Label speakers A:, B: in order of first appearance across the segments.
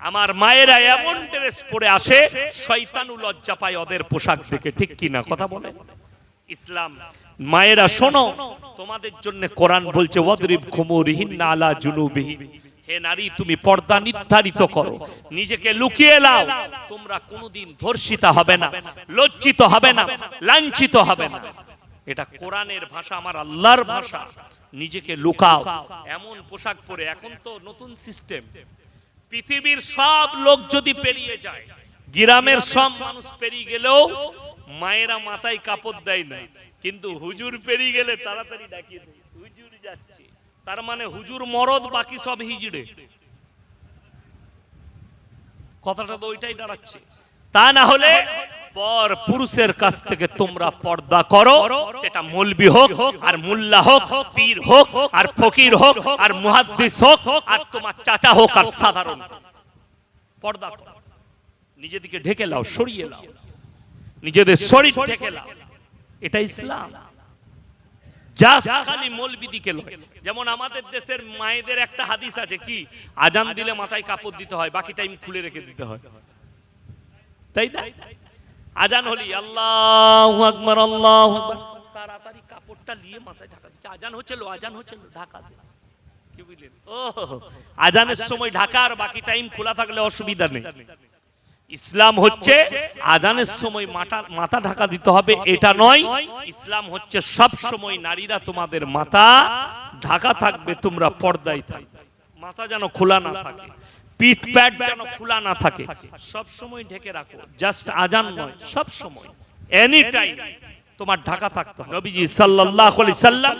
A: আমার মায়েরা এমন ড্রেস পরে আসে, শয়তানু লজ্জা পায় ওদের পোশাক দেখে, ঠিক কি না? কথা বলে? ইসলাম, মায়েরা, শোনো, তোমাদের জন্য কোরআন বলছে, ওয়াদরিব খুমুরিহিন আলা জুনুবিহিন হে নারী, তুমি পর্দা নির্ধারিত করো, নিজেকে লুকিয়ে লাও তোমরা কোনোদিন ধর্ষিতা হবে না, লজ্জিত হবে না, লাঞ্ছিত হবে না। এটা কোরআনের ভাষা, আমার আল্লাহর ভাষা। নিজেকে লুকাও। এমন পোশাক পরে, এখন তো নতুন সিস্টেম পৃথিবীর সব লোক যদি পেরিয়ে যায়, গ্রামের সব মানুষ পেরিয়ে গেলেও মায়েরা মাথায় কাপড় দেয় না। কিন্তু হুজুর পেরিয়ে গেলে তাড়াতাড়ি ডাকিয়ে দেয়, হুজুর যাচ্ছে। তার মানে হুজুর মরদ, বাকি সব হিজড়ে। কথাটা তো ওইটাই দাঁড়াচ্ছে। তা না হলে পর পুরুষের কাছ থেকে তোমরা পর্দা করো, সেটা মৌলবি হোক, আর মুল্লা হোক, পীর হোক, আর ফকির হোক, আর মুহাদ্দিস হোক, আর তোমার চাচা হোক, আর সাধারণ। পর্দা করো। নিজেদিকে ঢেকে লাও, সরিয়ে লাও। নিজেদের শরীর ঢেকে লাও। এটা ইসলাম। যেমন আমাদের দেশের মায়েদের একটা হাদিস আছে কি? আজান দিলে মাথায় কাপড় দিতে হয়, বাকি টাইম খুলে রেখে দিতে হয়। তাই না? আজান হলি, আল্লাহ আকবার, আল্লাহ তাড়াতাড়ি কাপড়টা নিয়ে মাথায় ঢাকা দিচ্ছে। আজান হচ্ছিল আজান হচ্ছিল, ঢাকা কি বুঝলেন? ও আজানের সময় ঢাকা আর বাকি টাইম খোলা থাকলে অসুবিধা নেই। ইসলাম হচ্ছে আজানের সময় মাথা মাথা ঢাকা দিতে হবে, এটা নয়। ইসলাম হচ্ছে সব সময় নারীরা তোমাদের মাথা ঢাকা থাকবে, তোমরা পর্দায় থাকবে। মাথা যেন খোলা না থাকে। পিঠ প্যাট যেন খোলা না থাকে। সব সময় ঢেকে রাখো। জাস্ট আজান নয়। সব সময়। এনি টাইম তোমার ঢাকা থাকতে হবে। নবীজি সাল্লাল্লাহু আলাইহি সাল্লাম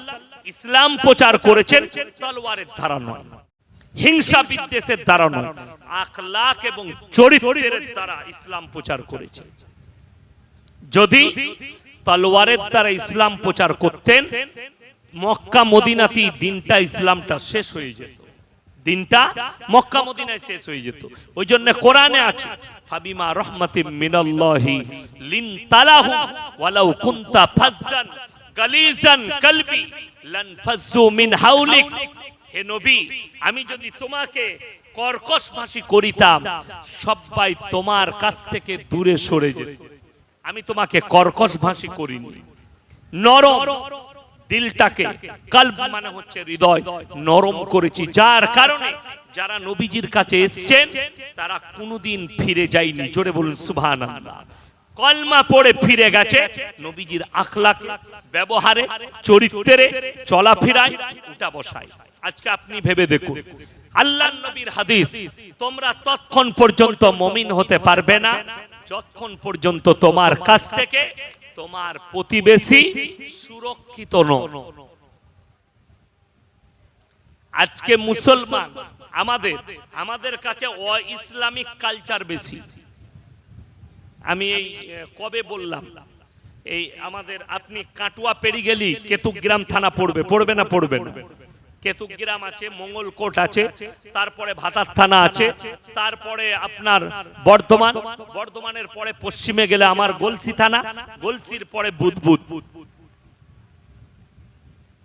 A: ইসলাম প্রচার করেছেন তলোয়ারের ধারা নয়। হিংসা বিদ্বেষের দ্বারা নয়। আখলাক এবং চরিত্রের দ্বারা ইসলাম প্রচার করেছে। যদি তলোয়ারের দ্বারা ইসলাম প্রচার করতেন মক্কা মদিনাতি দিনটা ইসলামটা শেষ হয়ে যেত। দিনটা মক্কা মদিনায় শেষ হয়ে যেত। ওই জন্য কোরআনে আছে, ফাবিমা রহমাতি মিনাল্লাহি লিন তালাহু ওয়ালাউ কুনতা ফাজ্জান গালিজান কলবি লান ফাজ্জু মিন হাউলিক। হে নবী, আমি যদি তোমাকে কর্কশ ভাষী করিতাম সবাই তোমার কাছ থেকে দূরে সরে যেত। আমি তোমাকে কর্কশ ভাষী করিনি। নরম দিলটাকে কাল্ব মানে হচ্ছে হৃদয় নরম করেছি। যার কারণে যারা নবীজির কাছে এসছেন তারা কোনোদিন ফিরে যায়নি। জোরে বলুন সুবহানাল্লাহ। কলমা পড়ে ফিরে গেছে নবীজির আখলাক ব্যবহারে চরিত্রে চলাফেরায় উঠা বসায়। আজকে আপনি ভেবে দেখুন আল্লাহ নবীর হাদিস তোমরা তৎক্ষণ পর্যন্ত মমিন হতে পারবে না যতক্ষণ পর্যন্ত তোমার কাছ থেকে তোমার প্রতিবেশী সুরক্ষিত আজকে মুসলমান, আমাদের আমাদের কাছে অ ইসলামিক কালচার বেশি। আমি এই কবে বললাম, এই আমাদের, আপনি কাটুয়া পেরি গেলি কেতুগ্রাম থানা পড়বে পড়বে না পড়বে না? কেতুগ্রাম আছে, মঙ্গলকোট আছে, তারপরে ভাতার থানা আছে, তারপরে আপনার বর্ধমান, বর্ধমানের পরে পশ্চিমে গেলে আমার গলসি থানা, গলসির পরে বুদবুদ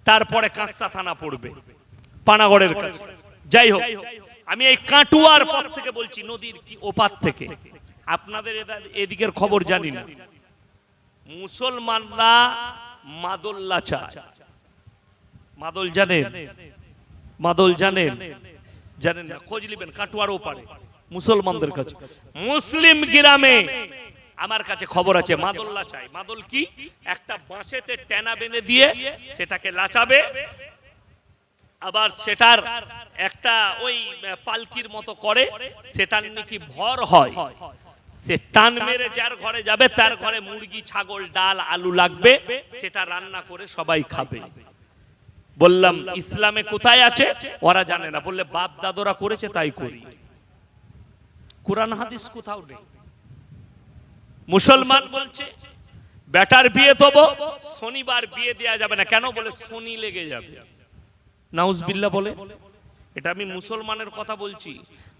A: তারপরে কাঁকসা থানা পড়বে, পানাগড়ের কাছে। যাই হোক, আমি এই কাটুয়ার পর থেকে বলছি, নদীর কি ওপার থেকে? আপনাদের এদিকের খবর জানি না। মুসলমানরা মাদল্লা চায়। মাদল জানেন। মাদল জানেন। জানেন না, খোঁজ নিবেন, কাটুয়ার ওপারে, মুসলমানদের কাছে। মুসলিম গ্রামে আমার কাছে খবর আছে মাদল্লা চাই মাদল কি? একটা বাঁশেতে টেনা বেঁধে দিয়ে সেটাকে লাচাবে, আবার সেটার একটা ওই পালকির মতো করে সেটার নাকি ভর হয়। সে টান মেরে যার ঘরে যাবে, তার ঘরে মুরগি, ছাগল, ডাল, আলু লাগবে, সেটা রান্না করে সবাই খাবে। বললাম, ইসলামে কোথায় আছে? ওরা জানে না। বললে, বাপ দাদরা করেছে তাই করি। কোরআন, হাদিস কোথাও নেই। মুসলমান বলছে, বেটার বিয়ে তবো শনিবার বিয়ে দেয়া যাবে না। কেন বলে, শনি লেগে যাবে। নাউজবিল্লা বলে, এটা আমি মুসলমানের কথা বলছি।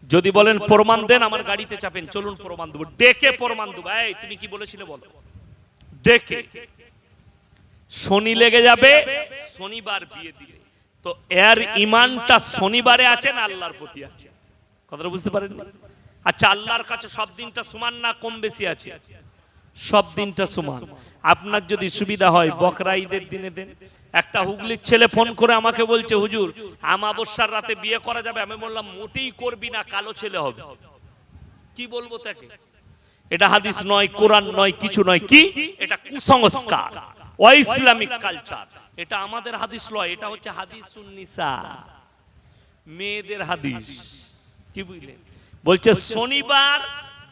A: যদি বলেন, প্রমাণ দেন, আমার গাড়িতে চাপেন। চলুন প্রমাণ দেবো। ডেকে প্রমাণ দেবো। এই, তুমি কি বলেছিলে বলো? ডেকে। শনি লেগে যাবে, শনিবার বিয়ে দিলে তো এর ইমানটা শনিবারে আছে না আল্লাহর প্রতি আছে? কথাটা বুঝতে পারেন আচ্ছা আল্লাহর কাছে সব দিনটা সমান না কম বেশি আছে? সব দিনটা সমান। আপনার যদি সুবিধা হয়, বকরা ঈদের দিনে দেন। একটা হুগলির ছেলে ফোন করে আমাকে বলছে, হুজুর, আমাবস্যার রাতে বিয়ে করা যাবে? আমি বললাম, মোটেই করবি না, কালো ছেলে হবে। কি বলব তাকে? এটা হাদিস নয়, কোরআন নয়, কিছু নয়। কি? এটা কুসংস্কার। অইসলামিক কালচার এটা আমাদের হাদিস নয় এটা হচ্ছে হাদিস মেয়েদের হাদিস। কি বুঝলেন? বলছে শনিবার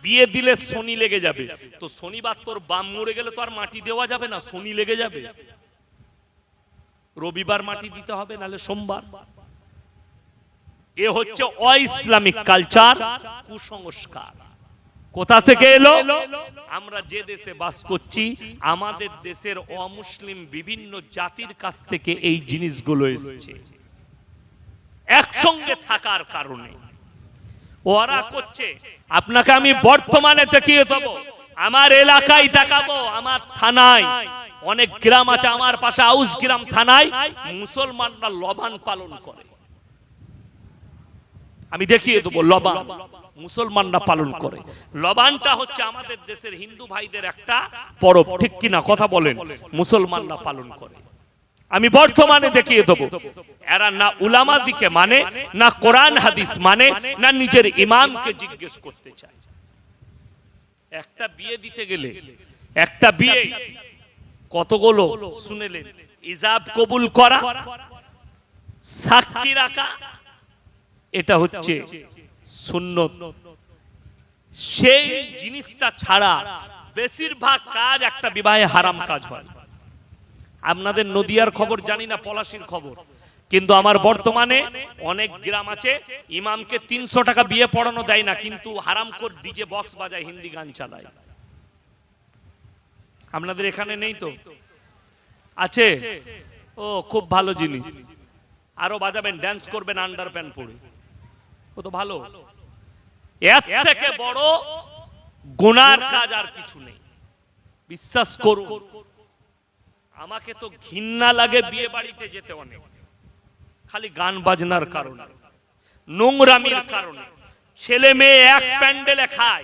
A: বিয়ে দিলে শনি লেগে যাবে। তো শনিবার তোর বাম মরে গেলে তো আর মাটি দেওয়া যাবে না শনি লেগে যাবে। রবিবার মাটি দিতে হবে নালে সোমবার। এ হচ্ছে অইসলামিক কালচার কুসংস্কার। কোথা থেকে এলো? আমরা যে দেশে বাস করছি আমাদের দেশের অমুসলিম বিভিন্ন জাতির কাছ থেকে এই জিনিসগুলো এসেছে। একসঙ্গে থাকার কারণে। ওরা করছে আপনাকে আমি বর্তমানে দেখিয়ে দেব। আমার এলাকায় দেখাবো আমার থানায়। অনেক গ্রাম আছে আমার পাশে আউস গ্রাম থানায়। মুসলমানরা লবান পালন করে। আমি দেখিয়ে দেবো লবান। মুসলমানরা পালন করে। লবানটা হচ্ছে আমাদের দেশের হিন্দু ভাইদের একটা পরব। ঠিক কিনা কথা বলেন? মুসলমানরা পালন করে। আমি বর্তমানে দেখিয়ে দেবো এরা না উলামা দিকে মানে না কোরআন হাদিস মানে না নিজের ইমামকে জিজ্ঞেস করতে চায়। একটা বিয়ে দিতে গেলে একটা বিয়ে কতগুলো শুনেলেন? ইজাব কবুল করা সাক্ষী রাখা এটা হচ্ছে সুন্নত। সেই জিনিসটা ছাড়া বেশিরভাগ কাজ একটা বিবাহে হারাম কাজ হয়। আপনাদের নদিয়ার খবর জানি না, পলাশির খবর। কিন্তু আমার বর্তমানে অনেক গ্রাম আছে, ইমামকে তিনশো টাকা বিয়ে পড়ানো দেয় না, কিন্তু হারাম কর ডিজে বক্স বাজায়, হিন্দি গান চালায়। আপনাদের এখানে নেই তো? আছে? ও, খুব ভালো জিনিস। আরও বাজাবেন ড্যান্স করবেন আন্ডার প্যান্ট পরে। ও তো ভালো। এর থেকে বড় গুনার কাজ আর কিছু নেই। বিশ্বাস করুন। আমাকে তো ঘৃণা লাগে বিয়ে বাড়িতে যেতে অনেক। খালি গান বাজনার কারণে নোংরামির কারণে। ছেলে মেয়ে এক প্যান্ডেলে খায়।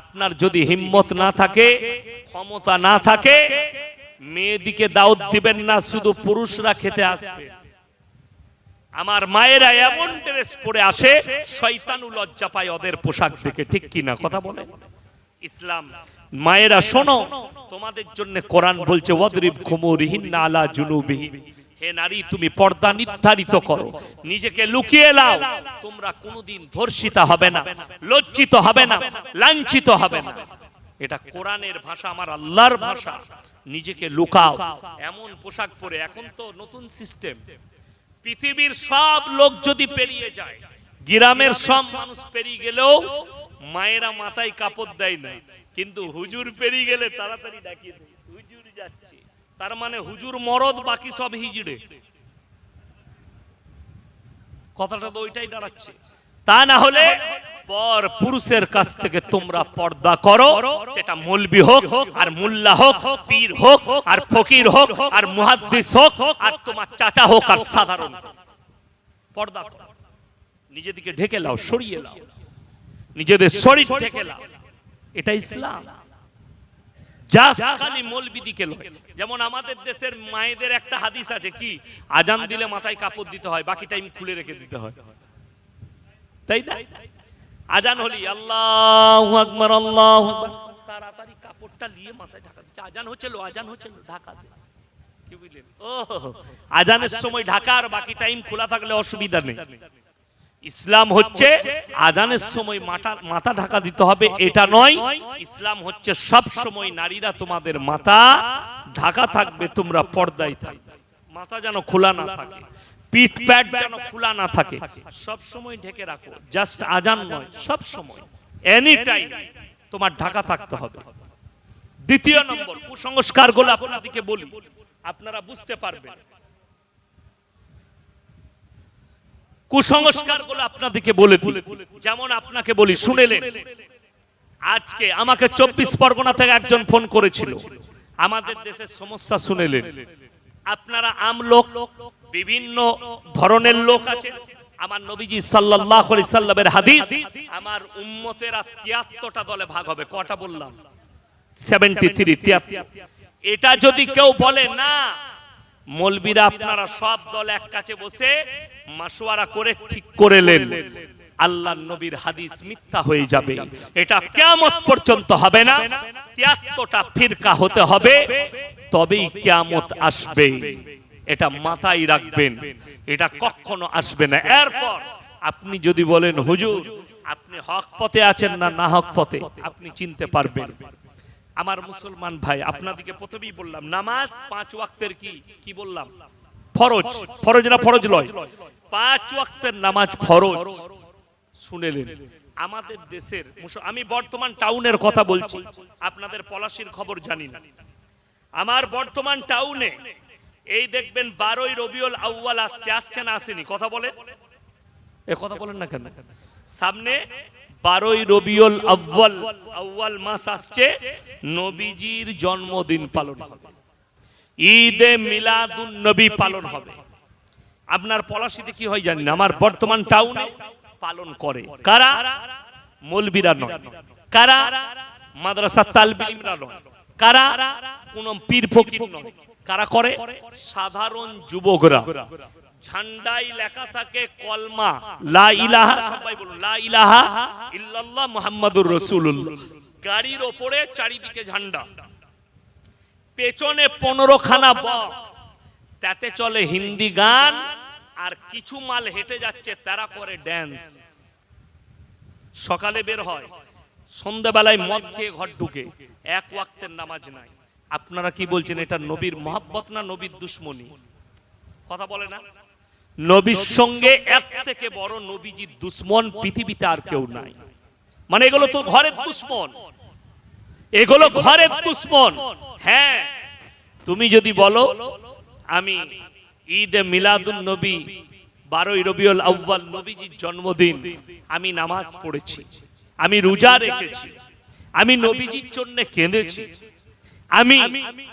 A: আপনার যদি হিম্মত না থাকে ক্ষমতা না থাকে মেয়েদিকে দাওয়াত দিবেন না শুধু পুরুষরা খেতে আসবে। আমার মায়েরা এমন ড্রেস পরে আসে, শয়তানু লজ্জা পায় ওদের পোশাক দেখে, ঠিক কিনা কথা বলে? ইসলাম, মায়েরা শোনো, তোমাদের জন্য কোরআন বলছে, ওয়াদরিব খুমুরিহিন আলা জুনুবিহিন হে নারী, তুমি পর্দা নির্ধারিত করো, নিজেকে লুকিয়ে লাও তোমরা কোনোদিন ধর্ষিতা হবে না, লজ্জিত হবে না, লাঞ্ছিত হবে না। এটা কোরআনের ভাষা, আমার আল্লাহর ভাষা। নিজেকে লুকাও। এমন পোশাক পরে, এখন তো নতুন সিস্টেম পৃথিবীর সব লোক যদি পেরিয়ে যায়, গ্রামের সব মানুষ পেরিয়ে গেলেও মায়েরা মাথায় কাপড় দেয় না। কিন্তু হুজুর পেরিয়ে গেলে তাড়াতাড়ি ডাকিয়ে দেয়, হুজুর যাচ্ছে। তার মানে হুজুর মরদ, বাকি সব হিজড়ে। কথাটা তো ওইটাই দাঁড়াচ্ছে। তা না হলে পর পুরুষের কাছ থেকে তোমরা পর্দা করো, সেটা মৌলবি হোক, আর মুল্লা হোক, পীর হোক, আর ফকির হোক, আর মুহাদ্দিস হোক, আর তোমার চাচা হোক, আর সাধারণ। পর্দা করো। নিজেদিকে ঢেকে লাও, সরিয়ে লাও। নিজেদের শরীর ঢেকে লাও। এটা ইসলাম। যেমন আমাদের দেশের মায়েদের একটা হাদিস আছে কি? আজান দিলে মাথায় কাপড় দিতে হয়, বাকি টাইম খুলে রেখে দিতে হয়। তাই না? আজান হলি আল্লাহ আকবার আল্লাহ তাড়াতাড়ি কাপড়টা নিয়ে মাথায় ঢাকা দিচ্ছে। আজান হচ্ছিল আজান হচ্ছিল ঢাকা দে। কি বুঝলেন? ও আজানের সময় ঢাকা আর বাকি টাইম খোলা থাকলে অসুবিধা নেই। ইসলাম হচ্ছে আজানের সময় মাথা মাথা ঢাকা দিতে হবে এটা নয়। ইসলাম হচ্ছে সব সময় নারীরা তোমাদের মাথা ঢাকা থাকবে তোমরা পর্দায় থাকবে। মাথা যেন খোলা না থাকে। পিঠ প্যাট যেন খোলা না থাকে। সব সময় ঢেকে রাখো। জাস্ট আজান নয়। সব সময়। এনি টাইম তোমার ঢাকা থাকতে হবে। দ্বিতীয় নম্বর কুসংস্কারগুলো আপনাদেরকে বলি। আপনারা বুঝতে পারবেন। কুসংস্কারগুলো আপনাদেরকে বলে যেমন আপনাকে বলি শুনেলেন। আজকে আমাকে চব্বিশ পরগনা থেকে একজন ফোন করেছিল। আমাদের দেশের সমস্যা শুনেলেন। আপনারা আম লোক বিভিন্ন ধরনের লোক আছে। আমার নবীজি আলাইহি সাল্লামের হাদিস, আমার উম্মতেরা 73টা দলে ভাগ হবে। কটা বললাম? 73 73 এটা যদি কেউ বলে, না, মলবিরা আপনারা সব দল এক কাছে বসে মাসোয়ারা করে ঠিক করে নেন। আল্লাহ নবীর হাদিস মিথ্যা হয়ে যাবে। এটা কিয়ামত পর্যন্ত হবে না। তিয়াত্তরটা ফিরকা হতে হবে। তবেই কিয়ামত আসবে। এটা মাথায় রাখবেন। এটা কখনো আসবে না। এরপর আপনি যদি বলেন, হুজুর, আপনি হক পথে আছেন না না হক পথে? আপনি চিনতে পারবেন। আমার মুসলমান ভাই, আপনাদেরকে প্রথমেই বললাম, নামাজ পাঁচ ওয়াক্তের কি? কি বললাম? ফরজ। ফরজ না ফরজ লয়? পাঁচ ওয়াক্তের নামাজ ফরজ। শুনেলেন। আমাদের দেশের আমি বর্তমান টাউনের কথা বলছি। আপনাদের পলাশির খবর জানি না। আমার বর্তমান টাউনে এই দেখবেন বারোই রবিউল আউয়াল আসছে আসছে না আসেনি? কথা বলেন। এ কথা বলেন না কেন? সামনে বারোই রবিউল আউয়াল আউয়াল মাস আসছে নবীজির জন্মদিন পালন হবে। ঈদে মিলাদুন নবী পালন হবে। আপনার পলাশিতে কি হয় জানি না আমার বর্তমান টাউনে পালন করে। কারা? মৌলবীরা নয়। কারা? মাদ্রাসা তালবিমরা নয়। কারা? কোন পীর ফকির নয়। কারা করে? সাধারণ যুবকরা। ঝান্ডাই লেখা থাকে কলমা। লা ইলাহা। সবাই বলুন, লা ইলাহা ইল্লাল্লাহ মুহাম্মাদুর রাসূলুল্লাহ। গাড়ির ওপরে চারিদিকে ঝান্ডা। পেছনে পনেরো খানা বক্স তাতে চলে হিন্দি গান, আর কিছু মাল হেঁটে যাচ্ছে তারা করে ড্যান্স সকালে বের হয় সন্ধ্যাবেলায় মদ খেয়ে ঘর ঢুকে, এক ওয়াক্তের নামাজ নাই। আপনারা কি বলছেন এটা নবীর মহাব্বত না নবীর দুশ্মনী? কথা বলে না? নবীর সঙ্গে এক থেকে বড় নবীজির দুশ্মন পৃথিবীতে আর কেউ নাই। মানে এগুলো তো ঘরের দুশ্মন। এগুলো ঘরের দুশ্মন। হ্যাঁ তুমি যদি বলো আমি ঈদে মিলাদুন নবী বারোই রবিউল আউ্বাল নবীজির জন্মদিন আমি নামাজ পড়েছি আমি রোজা রেখেছি আমি নবীজির জন্য কেঁদেছি আমি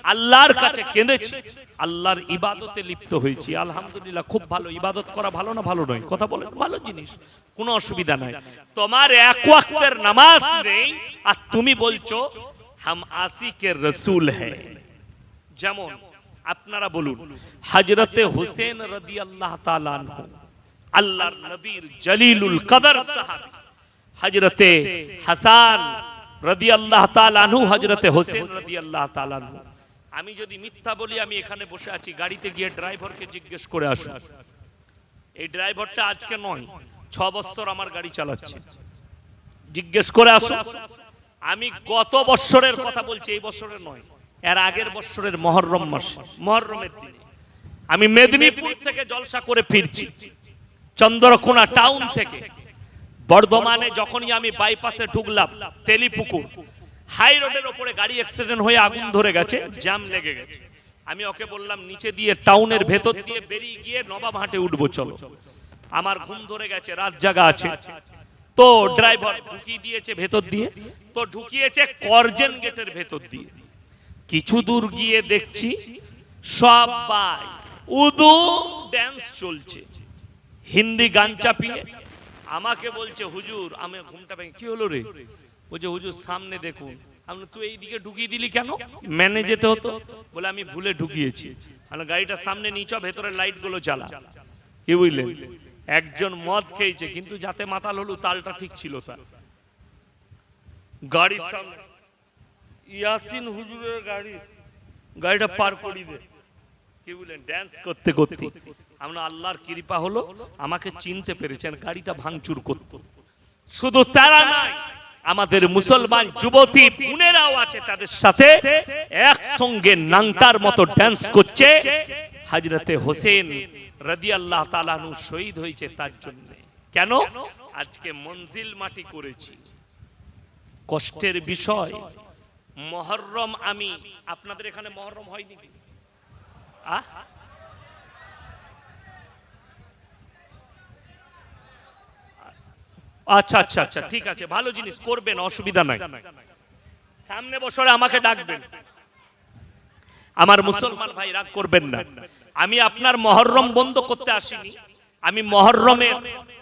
A: আল্লাহর কাছে কেঁদেছি। আল্লাহর ইবাদতে লিপ্ত হয়েছি। আলহামদুলিল্লাহ খুব ভালো। ইবাদত করা ভালো না ভালো নয়? কথা বলে ভালো জিনিস। কোনো অসুবিধা নাই। তোমার এক ওয়াক্তের নামাজ নেই আর তুমি বলছো হাম আসিকের রসুল হ্যাঁ। যেমন আপনারা বলুন হজরতে হোসেন রদি আল্লাহ আল্লাহর নবীর জলিলুল কদর সাহাবী হজরতে হাসান রদি আল্লাহ তালানহু হজরতে হোসেন। রদি আল্লাহ তালানহু আমি যদি মিথ্যা বলি আমি এখানে বসে আছি গাড়িতে গিয়ে ড্রাইভারকে জিজ্ঞেস করে আসুন। এই ড্রাইভারটা আজকে নয় ছ বছর আমার গাড়ি চালাচ্ছে। জিজ্ঞেস করে আসুন। আমি গত বছরের কথা বলছি এই বছরের নয় এর আগের বছরের মহরম মাস মহরমের দিনে। আমি মেদিনীপুর থেকে জলসা করে ফিরছি চন্দ্রকোনা টাউন থেকে। বর্ধমানে যখনই আমি বাইপাসে ঢুকলাম, তেলিপুকুর, হাই রোডের ওপরে গাড়ি অ্যাক্সিডেন্ট হয়ে আগুন ধরে গেছে, জ্যাম লেগে গেছে। আমি ওকে বললাম, নিচে দিয়ে টাউনের ভেতর দিয়ে বেরিয়ে গিয়ে নবাব হাটে উঠবো, চলো। আমার ঘুম ধরে গেছে, রাত জাগা আছে। তো ড্রাইভার ঢুকিয়ে দিয়েছে ভেতর দিয়ে, তো ঢুকিয়েছে করজেন গেটের ভেতর দিয়ে। কিছু দূর গিয়ে দেখছি, সবাই উদু ড্যান্স চলছে। হিন্দি গান চাপিয়ে আমাকে বলছে, হুজুর, আমি ঘুমটা ভেঙে কি হলো রে? বলছে, হুজুর, সামনে দেখুন। আমি তুই এইদিকে ঢুকিয়ে দিলি কেন? ম্যানে যেতে হতো। বলে, আমি ভুলে ঢুকিয়েছি। আমি গাড়িটা সামনে নিচ ভেতরের লাইটগুলো জ্বালা। কি বুঝলেন? একজন মদ খেয়েছে, কিন্তু যাতে মাতাল হলো, তালটা ঠিক ছিল তার। গাড়ির সামনে, ইয়াসিন হুজুরের গাড়ি, গাড়িটা পার করি দে। কি বললেন ড্যান্স করতে করতে। আমরা আল্লাহর কৃপা হলো আমাকে চিনতে পেরেছেন, গাড়িটা ভাঙচুর করত। শুধু তারা নাই আমাদের মুসলমান যুবতী বোনেরাও আছে তাদের সাথে, একসঙ্গে নাংটার মতো ড্যান্স করছে। হাজরতে হোসেন রাদি আল্লাহ তালানু শহীদ হয়েছে তার জন্য। কেন? আজকে মঞ্জিল মাটি করেছি। কষ্টের বিষয়, মহরম আমি, আপনাদের এখানে মহরম হয়নি আহ? আচ্ছা আচ্ছা আচ্ছা ঠিক আছে, ভালো জিনিস, করবেন, অসুবিধা নাই। সামনে বছরে আমাকে ডাকবেন। আমার মুসলমান ভাই রাগ করবেন না। আমি আপনার মহরম বন্ধ করতে আসিনি। আমি মহরমে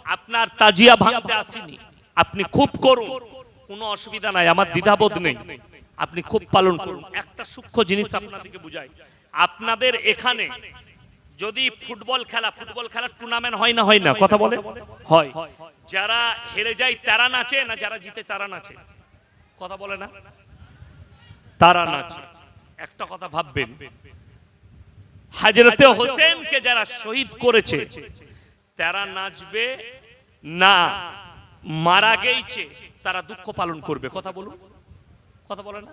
A: আপনার তাজিয়া ভাঙতে আসিনি। আপনি খুব করুন, কোনো অসুবিধা নাই, আমার দ্বিধাবোধ নেই। আপনি খুব পালন করুন। একটা সূক্ষ্ম জিনিস আপনাদেরকে বুঝাই। আপনাদের এখানে যদি ফুটবল খেলা ফুটবল খেলার টুর্নামেন্ট হয় না হয় না কথা বলে? হয়। যারা হেরে যায় তারা নাচে না যারা জিতে তারা নাচে? কথা বলে না? তারা নাচে। একটা কথা ভাববেন। হাজরতে হোসেনকে যারা শহীদ করেছে তারা নাচবে না মারা গেছে তারা দুঃখ পালন করবে। কথা বলুন। কথা বলে না?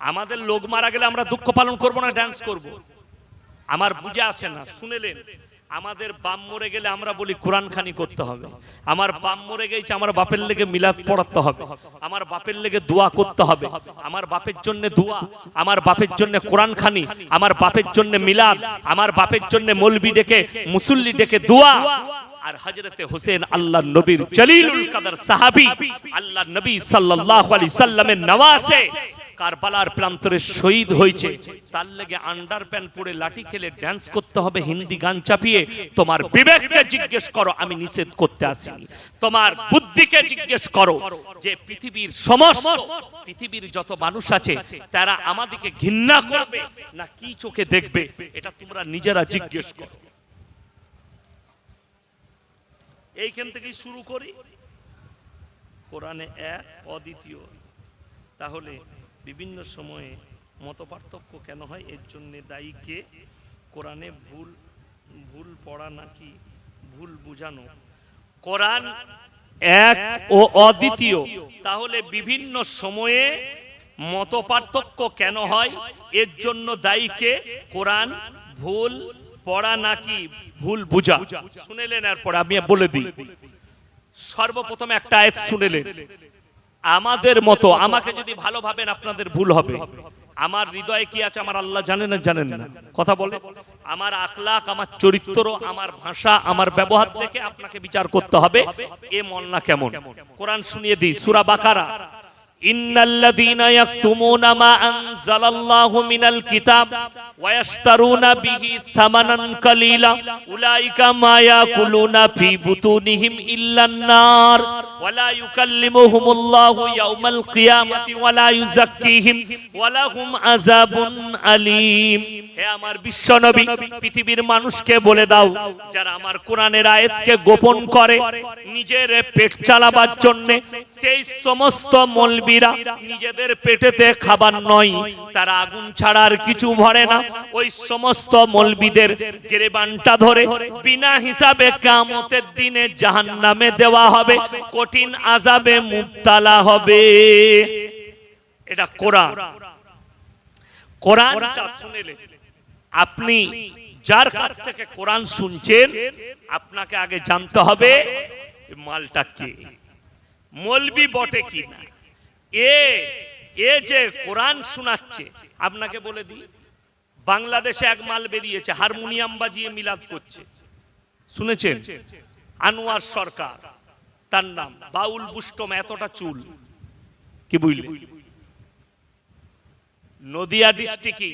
A: আমাদের লোক মারা গেলে আমরা দুঃখ পালন করব না ডান্স করব? আমার বুঝে আসে না, শুনেলেন। আমাদের বাম মরে গেলে আমরা বলি কোরআন খানি করতে হবে। আমার বাম মরে গেছে, আমার বাপের লেগে মিলাদ পড়াতে হবে। আমার বাপের লেগে দোয়া করতে হবে। আমার বাপের জন্য দোয়া, আমার বাপের জন্য কোরআন খানি আমার বাপের জন্য মিলাদ, আমার বাপের জন্য মলবি ডেকে, মুসল্লি ডেকে দোয়া। আর হজরতে হোসেন আল্লাহ নবীর জলিলুল কাদের সাহাবী আল্লাহ নবী সাল্লাল্লাহু আলাইহি সাল্লামের নওয়াজে কারবালার প্রান্তরে শহীদ হয়েছে। তার লেগে আন্ডার প্যান্ট পরে লাঠি খেলে ড্যান্স করতে হবে, হিন্দি গান চাপিয়ে। তোমার বিবেককে জিজ্ঞেস করো, আমি নিষেধ করতে আসিনি তোমার বুদ্ধিকে জিজ্ঞেস করো যে পৃথিবীর সমস্ত, পৃথিবীর যত মানুষ আছে, তারা আমাদেরকে ঘৃণা করবে না কি চোখে দেখবে? এটা তোমরা নিজেরা জিজ্ঞেস করো। এইখান থেকেই শুরু করি। কোরআনে এক, অদ্বিতীয়। তাহলে বিভিন্ন সময়ে মতপার্থক্য কেন হয়? এর জন্য দায়ী কে? কোরআনে ভুল ভুল পড়া নাকি ভুল বুঝানো? কোরআন এক ও অদ্বিতীয়। তাহলে বিভিন্ন সময়ে মতপার্থক্য কেন হয়? এর জন্য দায়ী কে? কোরআন ভুল পড়া নাকি ভুল বুঝা? শুনেলেন এরপর, আমি বলে দিই। সর্বপ্রথম একটা আয়াত শুনেলেন। আমাদের মতো আমাকে যদি ভালো ভাবেন আপনাদের ভুল হবে আমার হৃদয়ে কি আছে আমার আল্লাহ জানেন না? জানেন না। কথা বলে? আমার আখলাক আমার চরিত্র আমার ভাষা আমার ব্যবহার দেখে আপনাকে বিচার করতে হবে। এ মল্লা কেমন? কোরআন শুনিয়ে দিই সুরা বাকারা। ইয়াকতুমুনা মা আনজালাল্লাহু মিনাল কিতাব ওয়া ইয়াশতারুনা বিহি থামানান কালীলা। উলাইকা মা ইয়াকুলুনা ফি বুতুনিহিম ইল্লান নার ওয়া লা ইউকাল্লিমুহুমুল্লাহু ইয়াওমাল কিয়ামাতি ওয়া লা ইউযাক্কিহিম। ওয়া লাহুম আযাবুন আলীম। হে আমার বিশ্বনবী, পৃথিবীর মানুষকে বলে দাও, যারা আমার কোরআনের আয়াতকে গোপন করে, নিজের পেট চালাবার জন্য, সেই সমস্ত মলবিরা নিজেদের পেটেতে খাবার নয়, তারা আগুন ছাড়ার কিছু ভরে না, ওই সমস্ত মলবিদের গেরেবানটা ধরে বিনা হিসাবে কামতের দিনে জাহান্নামে দেওয়া হবে, কঠিন আজাবে মুবতালা হবে। এটা কোরআন। কোরআনটা শুনেলে আপনি যার কাছ থেকে কোরআন শুনছেন, আপনাকে আগে জানতে হবে মালটা কে? মলবি বটে কি না এ এ যে কোরআন শোনাচ্ছে, আপনাকে বলে দিই, বাংলাদেশে এক মাল বেরিয়েছে, হারমোনিয়াম বাজিয়ে মিলাদ করছে। শুনেছেন? আনোয়ার সরকার, তার নাম, বাউল বুষ্টম এতটা চুল। কি বুঝলেন? নদিয়া ডিস্ট্রিক্টে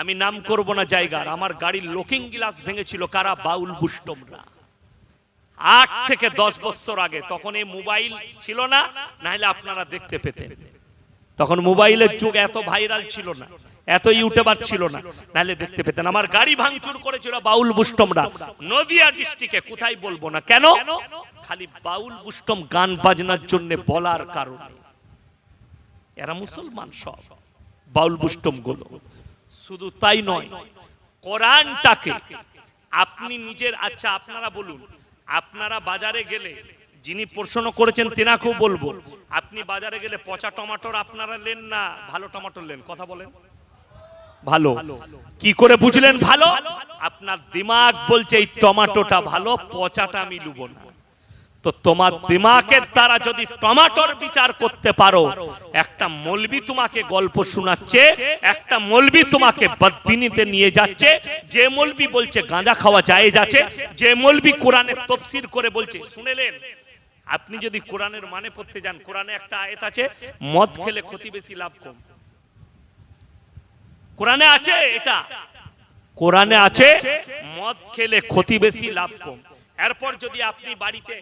A: আমি নাম করব না জায়গার, আমার গাড়ির লোকিং গ্লাস ভেঙেছিল, কারা? বাউল বুষ্টমরা আট থেকে দশ বছর আগে, তখন এই মোবাইল ছিল না, নাহলে আপনারা দেখতে পেতেন। তখন মোবাইলের যুগ এত ভাইরাল ছিল না, এত ইউটিউবার ছিল না, নাহলে দেখতে পেতেন। আমার গাড়ি ভাঙচুর করেছিল বাউল বুষ্টমরা নদিয়া ডিস্ট্রিক্টে, কোথায় বলব না, কেন? খালি বাউল বুষ্টম গান বাজনার জন্য বলার কারণে। এরা মুসলমান সব, বাউল বুষ্টমগুলো শুধু তাই নয়, কোরআনটাকে আপনি নিজের আচ্ছা আপনারা বলুন, আপনারা বাজারে গেলে যিনি প্রশ্ন করেছেন তেনাকেও বলব, আপনি বাজারে গেলে পচা টমাটোর আপনারা নেন না, ভালো টমাটোর নেন কথা বলেন। ভালো। কি করে বুঝলেন ভালো? আপনার দিমাগ বলছে এই টমাটোটা ভালো, পচাটা আমি লুব না। তো তোমার দিমাগের দ্বারা যদি টমাটোর বিচার করতে পারো একটা মলবি তোমাকে গল্প শোনাচ্ছে একটা মলবি তোমাকে বদ্দিনীতে নিয়ে যাচ্ছে যে মলবি বলছে গাঁজা খাওয়া যায় যাচ্ছে যে মলবি কোরআনের তফসির করে বলছে শুনেলেন? আপনি যদি কোরআনের মানে পড়তে যান কোরআনে একটা আয়াত আছে মদ খেলে ক্ষতি বেশি লাভ কম। কোরআনে আছে এটা? কোরআনে আছে মদ খেলে ক্ষতি বেশি লাভ কম। এরপর যদি আপনি বাড়িতে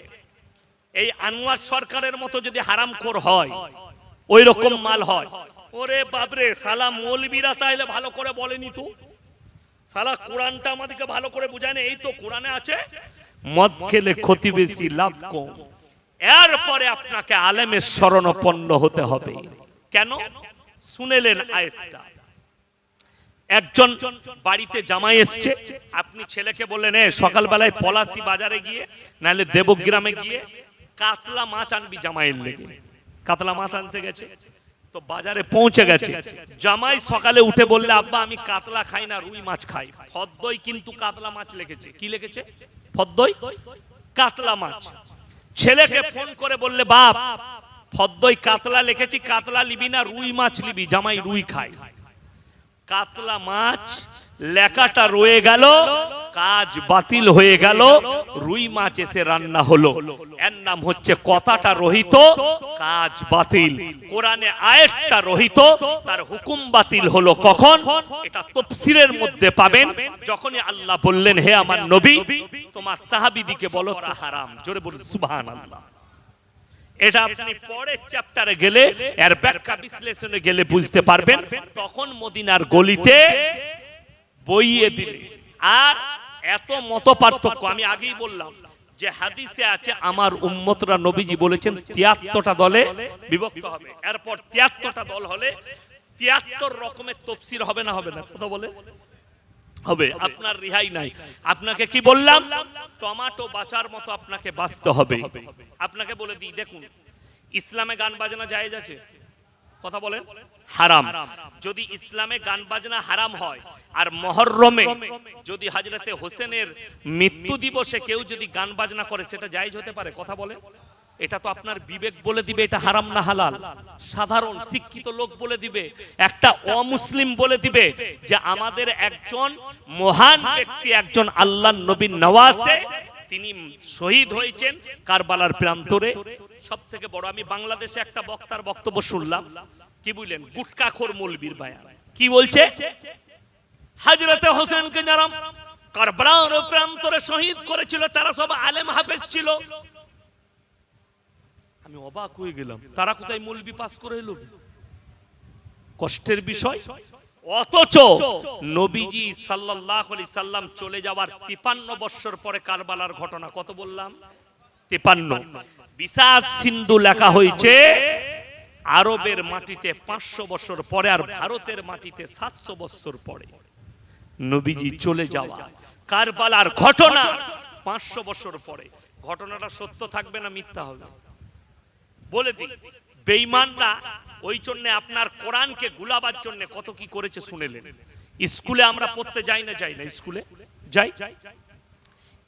A: এই আনোয়ার সরকারের মতো যদি হারাম হারামখোর হয় ওই রকম মাল হয়। ওরে বাবরে সালা মৌলবীরা তাইলে ভালো করে বলেনি তো? সালা কোরআনটা আমাদেরকে ভালো করে বুঝায় এই তো কোরআনে আছে, মদ খেলে ক্ষতি বেশি, লাভ কম। এরপরে আপনাকে আলেমের শরণাপন্ন হতে হবে। কেন? শুনেলেন আয়াতটা। একজন বাড়িতে জামাই এসছে, আপনি ছেলেকে বললেন সকালবেলায় পলাশি বাজারে গিয়ে, নাহলে দেবগ্রামে গিয়ে কাতলা মাছ আনবি জামাইয়ের লেগে। কাতলা মাছ আনতে গেছে। তো বাজারে পৌঁছে গেছে। জামাই সকালে উঠে বললে, আব্বা, আমি কাতলা খাই না, রুই মাছ খাই। ফদ্দই কিন্তু কাতলা মাছ লিখেছে কি লিখেছে ফদ্দই? কাতলা মাছ। ছেলেকে ফোন করে বললে, বাপ, ফদ্দই কাতলা লিখেছি, কাতলা লিবি না, রুই মাছ লিবি জামাই রুই খায়। কাতলা মাছ লেখাটা রয়ে গেল। কাজ বাতিল হয়ে গেল, রুই মাছ এসে রান্না হলো। এর নাম হচ্ছে কথাটা রহিত, কাজ বাতিল। কোরআনে আয়াতটা রহিত, তার হুকুম বাতিল হলো কখন? এটা তফসিরের মধ্যে পাবেন। যখনই আল্লাহ বললেন, হে আমার নবী, তোমার সাহাবিদিকে বলো তা হারাম। জোরে বলুন, সুবহানাল্লাহ। এটা আপনি পরের চ্যাপ্টারে গেলে, এর ব্যাখ্যা বিশ্লেষণে গেলে বুঝতে পারবেন। তখন মদিনার গলিতে বইয়ে দিলে। আর এত মত পার্থক্য আমি আগেই বললাম যে হাদিসে আছে, আমার উম্মতরা নবীজি বলেছেন, তিয়াত্তরটা দলে বিভক্ত হবে। এরপর তিয়াত্তরটা দল হলে তিয়াত্তর রকমের তফসির হবে না হবে না? কথা বলে? হবে। আপনার রিহাই নাই। আপনাকে কি বললাম? টমাটো বাঁচার মতো আপনাকে বাঁচতে হবে। আপনাকে বলে দিই, দেখুন, ইসলামে গান বাজনা জায়েজ আছে? কথা বলেন? হারাম। যদি ইসলামে গান বাজনা হারাম হয়, আর মহরমে যদি হাজরতে হোসেনের মৃত্যু দিবসে কেউ যদি গান বাজনা করে, সেটা জায়েজ হতে পারে? কথা বলে এটা তো আপনার বিবেক বলে দিবে, এটা হারাম না হালাল। সাধারণ শিক্ষিত লোক বলে দিবে, একটা অমুসলিম বলে দিবে যে আমাদের একজন মহান ব্যক্তি, একজন আল্লাহ নবীন নওয়াজে তিনি শহীদ হয়েছেন কারবালার প্রান্তরে। সব থেকে বড়, আমি বাংলাদেশে একটা বক্তার বক্তব্য শুনলাম। কি বুঝলেন গুটকাখোর মৌলবীর বায়ান। কি বলছে? হাজরতে হোসেনকে যারা কারবালার প্রান্তরে শহীদ করেছিল, তারা সব আলেম হাফেজ ছিল। আমি অবাক হয়ে গেলাম। তারা কোথায় মৌলবি পাস করে এলো কষ্টের বিষয়। অথচ নবীজি সাল্লাল্লাহু আলাইহি সাল্লাম চলে যাওয়ার তিপান্ন বৎসর পরে কারবালার ঘটনা কত বললাম? 53 বিসাদ সিন্ধু লেখা হয়েছে আরবের মাটিতে 500 বছর পরে আর ভারতের মাটিতে 700 বছর পরে। নবীজি চলে যাওয়া কারবালার ঘটনা 500 বছর পরে। ঘটনাটা সত্য থাকবে না মিথ্যা হবে? বলে দিই বেঈমানরা ওই জন্য আপনার কোরআনকে গুলাবার জন্য কত কি করেছে শুনেলেন? স্কুলে আমরা পড়তে যাই না যাই না? স্কুলে? যাই?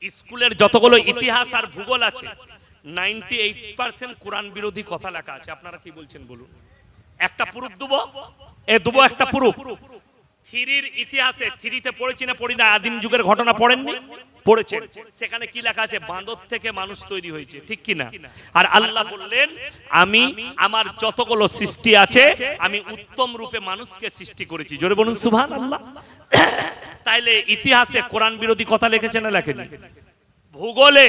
A: স্কুলের যতগুলো ইতিহাস আর ভূগোল আছে নাইনটি এইট পার্সেন্ট কোরআন বিরোধী কথা লেখা আছে। আপনারা কি বলছেন বলুন? একটা প্রুফ দেবো? এ দেবো একটা প্রুফ। থ্রির ইতিহাসে, থ্রিতে পড়েছি না পড়ি না, আদিম যুগের ঘটনা পড়েননি? পড়েছেন। সেখানে কি লেখা আছে? বাঁদর থেকে মানুষ তৈরি হয়েছে। ঠিক কি না আর আল্লাহ বললেন আমি আমার যতগুলো সৃষ্টি আছে আমি উত্তম রূপে মানুষকে সৃষ্টি করেছি। জোরে বলুন সুভান আল্লাহ তাইলে ইতিহাসে কোরআন বিরোধী কথা লিখেছে না লেখেনি ভূগোলে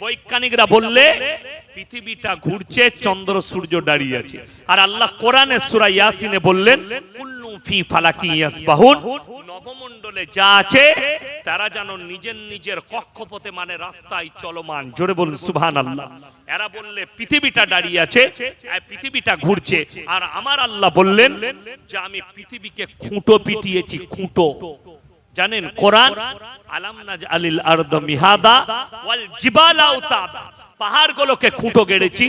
A: বৈজ্ঞানিকরা বললে, পৃথিবীটা ঘুরছে, চন্দ্র, সূর্য দাঁড়িয়ে আছে। আর আল্লাহ কোরআনে সূরা ইয়াসিনে বললেন কুল্লু ফি ফালাকি ইয়াসবাহুন। নবমণ্ডলে যা আছে, তারা যেন নিজের নিজের কক্ষপথে মানে রাস্তায় চলমান। জোরে বলুন, সুবহানাল্লাহ। এরা বললে, পৃথিবীটা দাঁড়িয়ে আছে পৃথিবীটা ঘুরছে। আর আমার আল্লাহ বললেন যে, আমি পৃথিবীকে খুঁটো পিটিয়েছি, খুঁটো। জানেন, কোরআন, আলাম আলিল আরদ মিহাদা ওয়াল জিবালা উতাদা। পাহাড়গুলোকে খুঁটো গেড়েছি,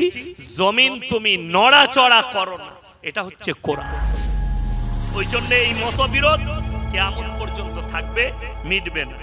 A: জমিন তুমি নড়াচড়া করো না। এটা হচ্ছে কোরআন। ওই জন্য এই মতবিরোধ কেমন পর্যন্ত থাকবে, মিটবে না।